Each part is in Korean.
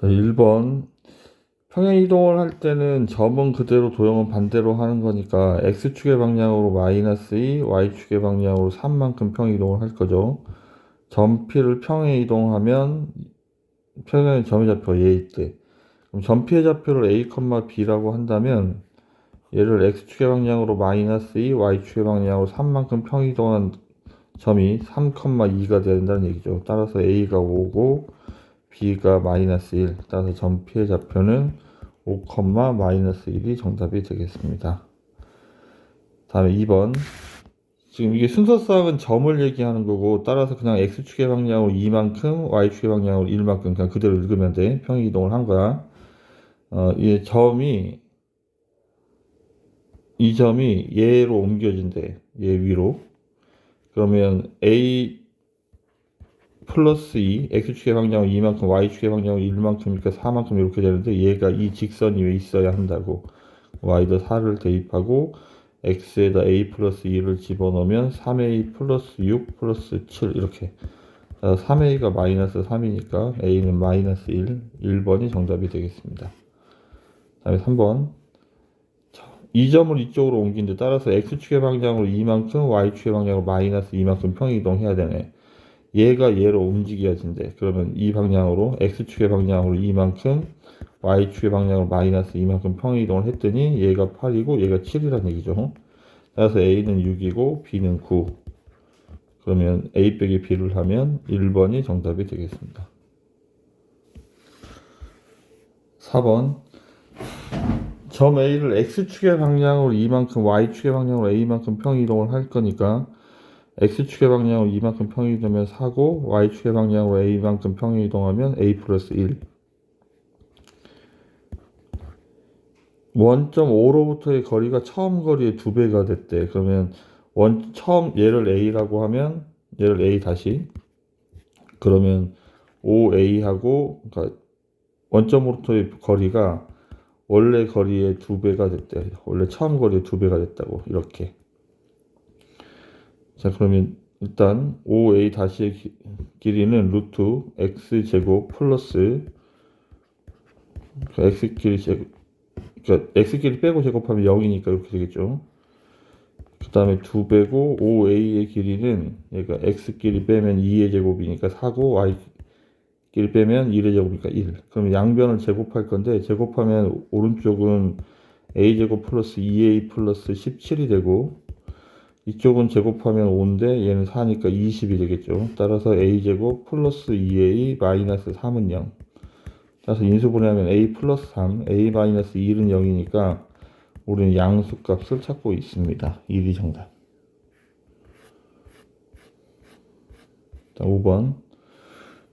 자, 1번. 평행 이동을 할 때는 점은 그대로 도형은 반대로 하는 거니까 x축의 방향으로 마이너스 2, y축의 방향으로 3만큼 평행 이동을 할 거죠. 점 P를 평행 이동하면 평행의 점이 잡혀 A 때. 그럼 점 P의 좌표를 A, B라고 한다면 얘를 x축의 방향으로 마이너스 2, y축의 방향으로 3만큼 평행 이동한 점이 3,2가 돼야 된다는 얘기죠. 따라서 A가 5고 b가 마이너스 1 따라서 점 P의 좌표는 5, 마이너스 1이 정답이 되겠습니다. 다음에 2번. 지금 이게 순서상은 점을 얘기하는 거고 따라서 그냥 x축의 방향으로 2만큼 y축의 방향으로 1만큼 그냥 그대로 읽으면 돼. 평행 이동을 한 거야. 어, 이 점이 이 점이 얘로 옮겨진대. 얘 위로. 그러면 a 플러스 2, x축의 방향은 2만큼, y축의 방향은 1만큼이니까 4만큼 이렇게 되는데 얘가 이 직선이 왜 있어야 한다고 y도 4를 대입하고 x에다 a 플러스 2를 집어넣으면 3a 플러스 6 플러스 7 이렇게 3a가 마이너스 3이니까 a는 마이너스 1, 1번이 정답이 되겠습니다. 다음에 3번 이 점을 이쪽으로 옮긴 데 따라서 x축의 방향으로 2만큼, y축의 방향으로 마이너스 2만큼 평이동해야 되네. 얘가 얘로 움직여진대. 그러면 이 방향으로 x축의 방향으로 이만큼 y축의 방향으로 마이너스 이만큼 평이동을 했더니 얘가 8이고 얘가 7이란 얘기죠. 따라서 a는 6이고 b는 9. 그러면 a 빼기 b를 하면 1번이 정답이 되겠습니다. 4번 점 a를 x축의 방향으로 이만큼 y축의 방향으로 a만큼 평이동을 할 거니까 x축의 방향으로 이만큼 평이동하면 4고 y축의 방향으로 a만큼 평이동하면 a 플러스 1 1.5로부터의 거리가 처음 거리의 두 배가 됐대. 그러면 원 처음 얘를 a라고 하면 얘를 a 다시 그러면 5a하고 그러니까 1.5로부터의 거리가 원래 거리의 두 배가 됐대. 원래 처음 거리의 두 배가 됐다고 이렇게. 자 그러면 일단 5a 다시의 기, 길이는 루트 x 제곱 플러스 그 x 길이 제곱 그러니까 x 길이 빼고 제곱하면 0이니까 이렇게 되겠죠. 그 다음에 2배고 5a의 길이는 얘가 x 길이 빼면 2의 제곱이니까 4고 y 길이 빼면 1의 제곱이니까 1. 그럼 양변을 제곱할 건데 제곱하면 오른쪽은 a 제곱 플러스 2a 플러스 17이 되고 이쪽은 제곱하면 5인데 얘는 4니까 20이 되겠죠. 따라서 a제곱 플러스 2a 마이너스 3은 0. 따라서 인수분해하면 a 플러스 3, a 마이너스 1은 0이니까 우리는 양수값을 찾고 있습니다. 1이 정답. 자, 5번.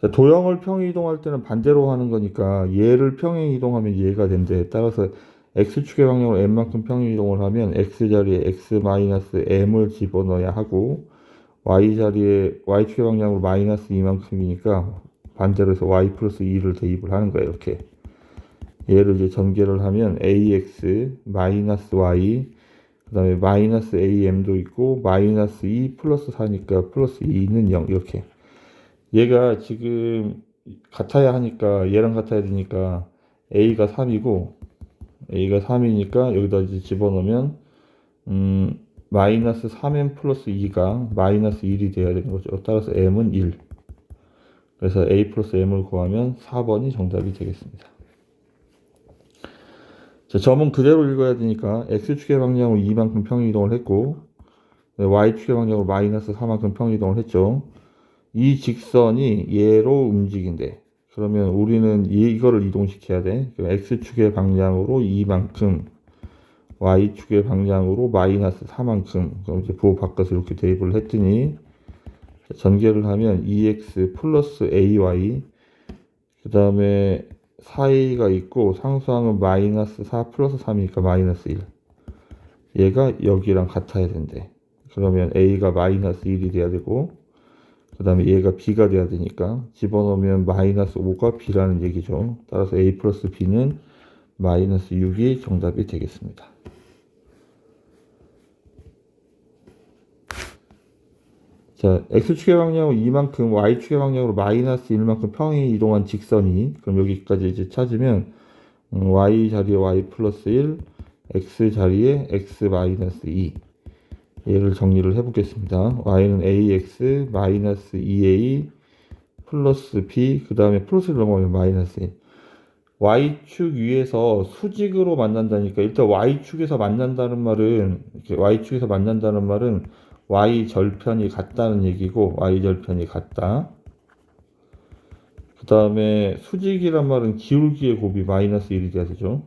자, 도형을 평행 이동할 때는 반대로 하는 거니까 얘를 평행 이동하면 얘가 된대. 따라서 x축의 방향으로 m만큼 평행 이동을 하면 x 자리에 x-m을 집어넣어야 하고 y 자리에 y축의 방향으로 마이너스 2만큼이니까 반대로 해서 y 플러스 2를 대입을 하는 거예요. 이렇게 얘를 이제 전개를 하면 ax 마이너스 y 그 다음에 마이너스 am도 있고 마이너스 2 플러스 4니까 플러스 2는 0 이렇게 얘가 지금 같아야 하니까 얘랑 같아야 되니까 a가 3이고 a가 3이니까 여기다 이제 집어넣으면 음, 마이너스 3m 플러스 2가 마이너스 1이 돼야 되는 거죠. 따라서 m은 1. 그래서 a 플러스 m을 구하면 4번이 정답이 되겠습니다. 자, 점은 그대로 읽어야 되니까 x축의 방향으로 2만큼 평이동을 했고 y축의 방향으로 마이너스 4만큼 평이동을 했죠. 이 직선이 얘로 움직인대. 그러면 우리는 이거를 이동시켜야 돼. x축의 방향으로 2만큼, y축의 방향으로 마이너스 4만큼. 그럼 이제 부호 바꿔서 이렇게 대입을 했더니 전개를 하면 2x 플러스 ay 그 다음에 4a가 있고 상수항은 마이너스 4 플러스 3이니까 마이너스 1 얘가 여기랑 같아야 된대 그러면 a가 마이너스 1이 돼야 되고 그 다음에 얘가 b가 돼야 되니까 집어넣으면 마이너스 5가 b라는 얘기죠 따라서 a 플러스 b는 마이너스 6이 정답이 되겠습니다 자, x축의 방향으로 2만큼, y축의 방향으로 마이너스 1만큼 평이 이동한 직선이, 그럼 여기까지 이제 찾으면, 음, y 자리에 y 플러스 1, x 자리에 x 마이너스 2. 얘를 정리를 해보겠습니다. y는 ax 마이너스 2a 플러스 b, 그 다음에 플러스를 넘어가면 마이너스 1. y축 위에서 수직으로 만난다니까 일단 y축에서 만난다는 말은 y축에서 만난다는 말은 y 절편이 같다는 얘기고 y 절편이 같다. 그 다음에 수직이란 말은 기울기의 곱이 마이너스 1이 돼야 되죠.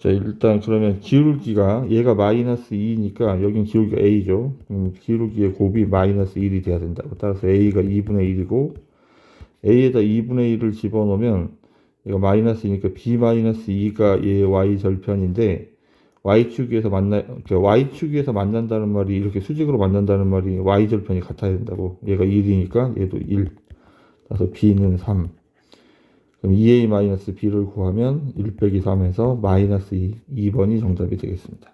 자 일단 그러면 기울기가 얘가 마이너스 2니까 여긴 기울기가 a죠. 음, 기울기의 곱이 마이너스 1이 돼야 된다고. 따라서 a가 2분의 1이고 a에다 2분의 1을 집어넣으면 이거 마이너스니까 b 마이너스 2가 얘 y 절편인데 y축에서 만나 y축에서 만난다는 말이 이렇게 수직으로 만난다는 말이 y 절편이 같아야 된다고 얘가 1이니까 얘도 1 그래서 b는 3 그럼 2a 마이너스 b를 구하면 1 빼기 3에서 마이너스 2 2번이 정답이 되겠습니다.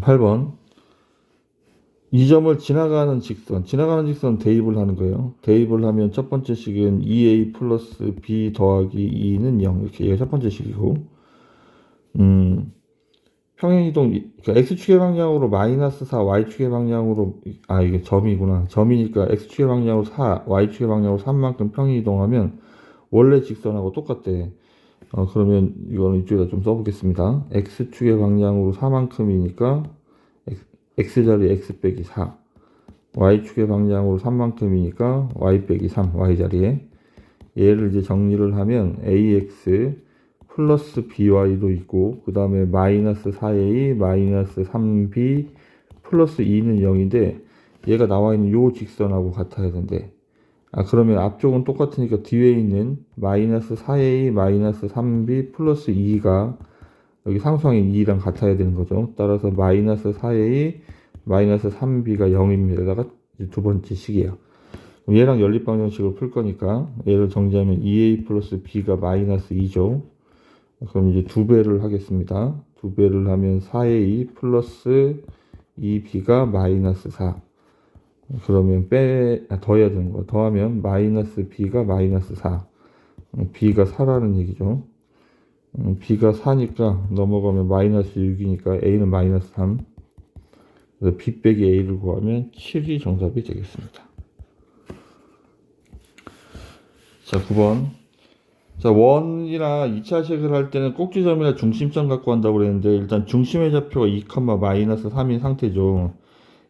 8번. 이 점을 지나가는 직선, 지나가는 직선 대입을 하는 거예요. 대입을 하면 첫 번째 식은 2a 플러스 b 더하기 2는 0 이렇게 얘가 첫 번째 식이고, 음, 평행이동, 그러니까 x축의 방향으로 마이너스 4, y축의 방향으로 아 이게 점이구나. 점이니까 x축의 방향으로 4, y축의 방향으로 3만큼 평행이동하면 원래 직선하고 똑같대. 어, 그러면 이거는 이쪽에다 좀 써보겠습니다. x축의 방향으로 4만큼이니까 x자리 x 빼기 4 y축의 방향으로 3만큼이니까 y 빼기 3 y자리에 얘를 이제 정리를 하면 ax 플러스 by도 있고 그 다음에 마이너스 4a 마이너스 3b 플러스 2는 0인데 얘가 나와 있는 요 직선하고 같아야 된대 아 그러면 앞쪽은 똑같으니까 뒤에 있는 마이너스 4a 마이너스 3b 플러스 2가 여기 상수항인 2랑 같아야 되는 거죠. 따라서 마이너스 4a 마이너스 3b가 0입니다. 두 번째 식이에요. 얘랑 연립방정식을 풀 거니까 얘를 정리하면 2a 플러스 b가 마이너스 2죠. 그럼 이제 두 배를 하겠습니다. 두 배를 하면 4a 플러스 2b가 마이너스 4. 그러면 빼, 아, 더해야 되는 거. 더하면 마이너스 b가 마이너스 4. b가 4라는 얘기죠. 음, b가 4니까 넘어가면 마이너스 6이니까 a는 마이너스 3 그래서 b 빼기 a를 구하면 7이 정답이 되겠습니다 자 9번 자 원이나 2차식을 할 때는 꼭지점이나 중심점 갖고 한다고 그랬는데 일단 중심의 좌표가 2, 마이너스 3인 상태죠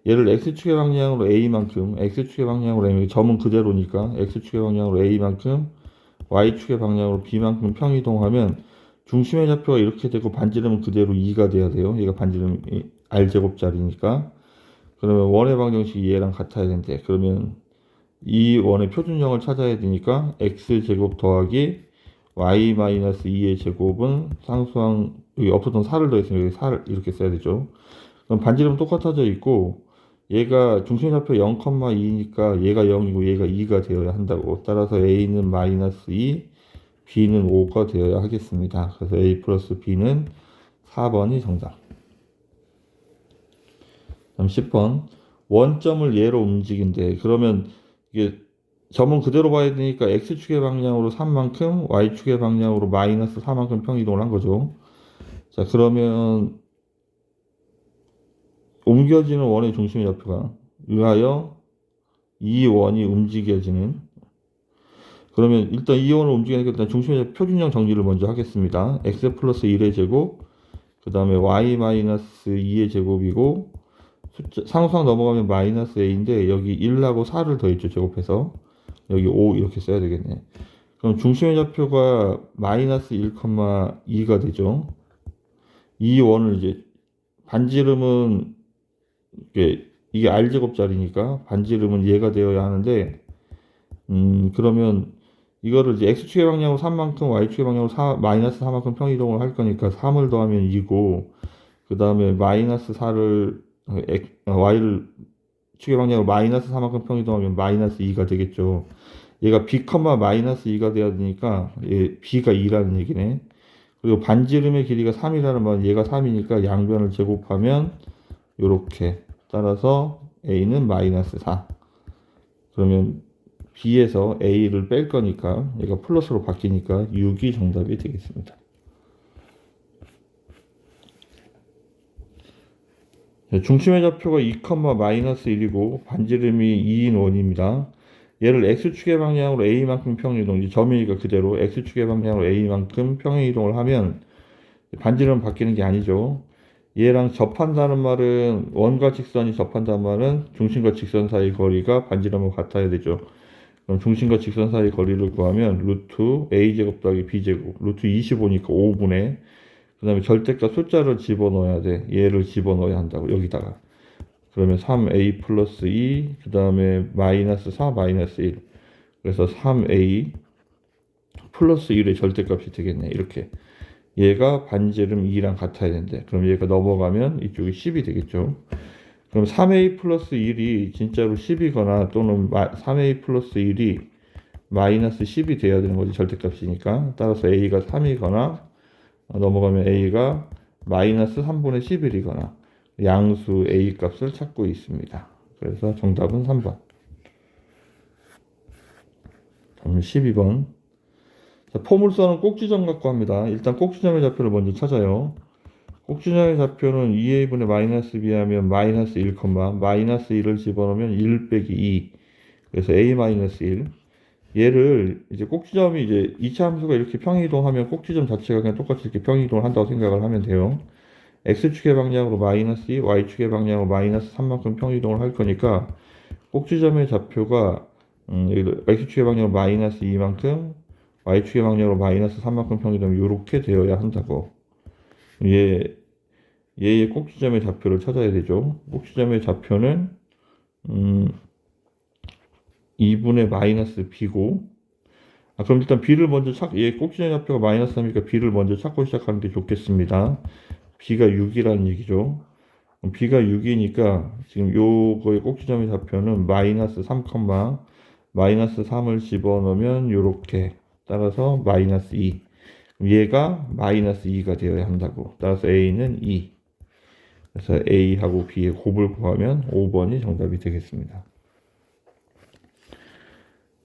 얘를 x축의 방향으로 a만큼 x축의 방향으로 a 점은 그대로니까 x축의 방향으로 a만큼 y축의 방향으로 b만큼 평이동하면 중심의 좌표가 이렇게 되고 반지름은 그대로 2가 돼야 돼요. 얘가 반지름 r제곱짜리니까. 그러면 원의 방정식이 얘랑 같아야 되는데 그러면 이 원의 표준형을 찾아야 되니까 x제곱 더하기 y 마이너스 2의 제곱은 상수항 여기 없었던 4를 더했으면 여기 4를 이렇게 써야 되죠. 그럼 반지름 똑같아져 있고 얘가 중심좌표 0,2니까 얘가 0이고 얘가 2가 되어야 한다고. 따라서 a는 마이너스 2, b는 5가 되어야 하겠습니다. 그래서 a 플러스 b는 4번이 정답. 다음 10번 원점을 얘로 움직인대. 그러면 이게 점은 그대로 봐야 되니까 x축의 방향으로 3만큼 y축의 방향으로 마이너스 4만큼 평이동을 한 거죠. 자 그러면 옮겨지는 원의 중심의 좌표가 의하여 이 원이 움직여지는 그러면 일단 이온을 움직이니까 일단 중심의 표준형 정리를 먼저 하겠습니다. x 플러스 1의 제곱, 그 다음에 y 마이너스 2의 제곱이고, 숫자, 상수항 넘어가면 마이너스 a인데, 여기 1하고 4를 더했죠, 제곱해서. 여기 5 이렇게 써야 되겠네. 그럼 중심의 좌표가 마이너스 1,2가 되죠. 이 원을 이제, 반지름은, 이게, 이게 r제곱짜리니까, 반지름은 얘가 되어야 하는데, 음, 그러면 이거를 이제 x축의 방향으로 3만큼 y축의 방향으로 4, 마이너스 4만큼 평이동을 할 거니까 3을 더하면 2고 그 다음에 마이너스 4를 어, y를 축의 방향으로 마이너스 4만큼 평이동하면 마이너스 2가 되겠죠. 얘가 b, 마이너스 2가 돼야 되니까 얘 b가 2라는 얘기네. 그리고 반지름의 길이가 3이라는 말은 얘가 3이니까 양변을 제곱하면 요렇게 따라서 a는 마이너스 4 그러면 b에서 a를 뺄 거니까 얘가 플러스로 바뀌니까 6이 정답이 되겠습니다. 중심의 좌표가 2, 마이너스 1이고 반지름이 2인 원입니다. 얘를 x축의 방향으로 a만큼 평이동, 이제 점이니까 그대로 x축의 방향으로 a만큼 평행이동을 하면 반지름 바뀌는 게 아니죠. 얘랑 접한다는 말은 원과 직선이 접한다는 말은 중심과 직선 사이 거리가 반지름과 같아야 되죠. 그럼 중심과 직선 사이 거리를 구하면 루트 a제곱 더하기 b제곱 루트 25니까 5분의 그 다음에 절대값 숫자를 집어넣어야 돼. 얘를 집어넣어야 한다고 여기다가 그러면 3a 플러스 2, 그 다음에 마이너스 4, 마이너스 1. 그래서 3a 플러스 1의 절대값이 되겠네. 이렇게. 얘가 반지름 2랑 같아야 되는데. 그럼 얘가 넘어가면 이쪽이 10이 되겠죠. 그럼 3a 플러스 1이 진짜로 10이거나 또는 3a 플러스 1이 마이너스 10이 돼야 되는 거지. 절대값이니까. 따라서 a가 3이거나 넘어가면 a가 마이너스 3분의 11이거나 양수 a 값을 찾고 있습니다. 그래서 정답은 3번. 다음 12번. 자, 포물선은 꼭지점 갖고 합니다. 일단 꼭지점의 좌표를 먼저 찾아요. 꼭지점의 좌표는 2a분의 마이너스 b 하면 마이너스 1, 마이너스 1을 집어넣으면 1 빼기 2. 그래서 a 마이너스 1. 얘를 이제 꼭지점이 이제 2차 함수가 이렇게 평이동하면 꼭지점 자체가 그냥 똑같이 이렇게 평이동을 한다고 생각을 하면 돼요. x축의 방향으로 마이너스 2, y축의 방향으로 마이너스 3만큼 평이동을 할 거니까 꼭지점의 좌표가 음, x축의 방향으로 마이너스 2만큼 y축의 방향으로 마이너스 3만큼 평이동이 이렇게 되어야 한다고 얘, 얘의 꼭지점의 좌표를 찾아야 되죠 꼭지점의 좌표는 음, 2분의 마이너스 b고 아, 그럼 일단 b를 먼저 찾, 얘 꼭지점의 좌표가 마이너스 3이니까 b를 먼저 찾고 시작하는 게 좋겠습니다 b가 6이라는 얘기죠. b가 6이니까 지금 요거의 꼭지점의 좌표는 마이너스 3, 마이너스 3을 집어넣으면 요렇게 따라서 마이너스 2 얘가 마이너스 2가 되어야 한다고 따라서 a는 2 그래서 a하고 b의 곱을 구하면 5번이 정답이 되겠습니다.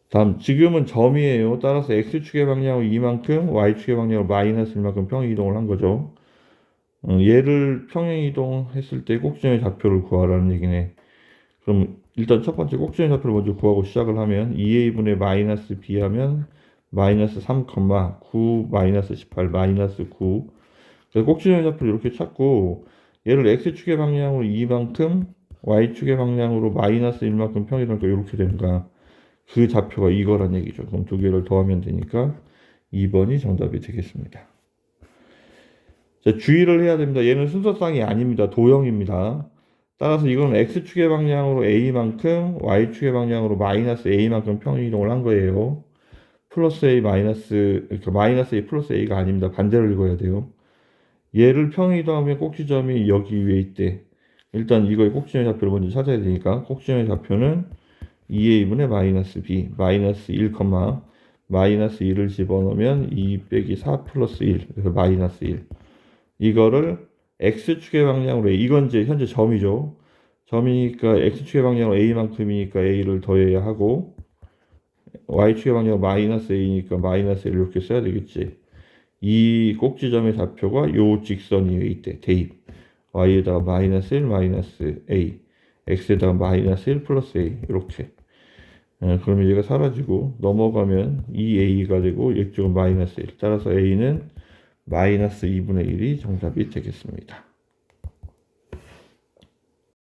다음 지금은 점이에요. 따라서 x축의 방향으로 2만큼 y축의 방향으로 마이너스 1만큼 평이동을 한 거죠. 어, 얘를 평행 이동했을 때 꼭지점의 좌표를 구하라는 얘기네. 그럼 일단 첫 번째 꼭지점의 좌표를 먼저 구하고 시작을 하면 2a분의 마이너스 b 하면 마이너스 3, 9 마이너스 18 마이너스 9 그래서 꼭지점의 좌표를 이렇게 찾고 얘를 x축의 방향으로 2만큼 y축의 방향으로 마이너스 1만큼 평이동하니까 이렇게 되는 거야. 그 좌표가 이거란 얘기죠. 그럼 두 개를 더하면 되니까 2번이 정답이 되겠습니다. 자, 주의를 해야 됩니다. 얘는 순서상이 아닙니다. 도형입니다. 따라서 이건 x축의 방향으로 a만큼 y축의 방향으로 마이너스 a만큼 평이동을 한 거예요. 플러스 a 마이너스 그러니까 마이너스 a 플러스 a가 아닙니다. 반대로 읽어야 돼요. 얘를 평이동하면 꼭지점이 여기 위에 있대. 일단 이거의 꼭지점의 좌표를 먼저 찾아야 되니까 꼭지점의 좌표는 2a분의 마이너스 b 마이너스 1, 마이너스 1을 집어넣으면 2 빼기 4 플러스 1 그래서 마이너스 1 이거를 x축의 방향으로 이건 이제 현재 점이죠. 점이니까 x축의 방향으로 a만큼이니까 a를 더해야 하고 y축의 방향으로 마이너스 a니까 마이너스 a 이렇게 써야 되겠지. 이 꼭지점의 좌표가 요 직선 위에 있대. 대입. y에다가 마이너스 1 마이너스 a x에다가 마이너스 1 플러스 a 이렇게 예, 그러면 얘가 사라지고 넘어가면 2a가 되고 이쪽은 마이너스 1 따라서 a는 마이너스 2분의 1이 정답이 되겠습니다.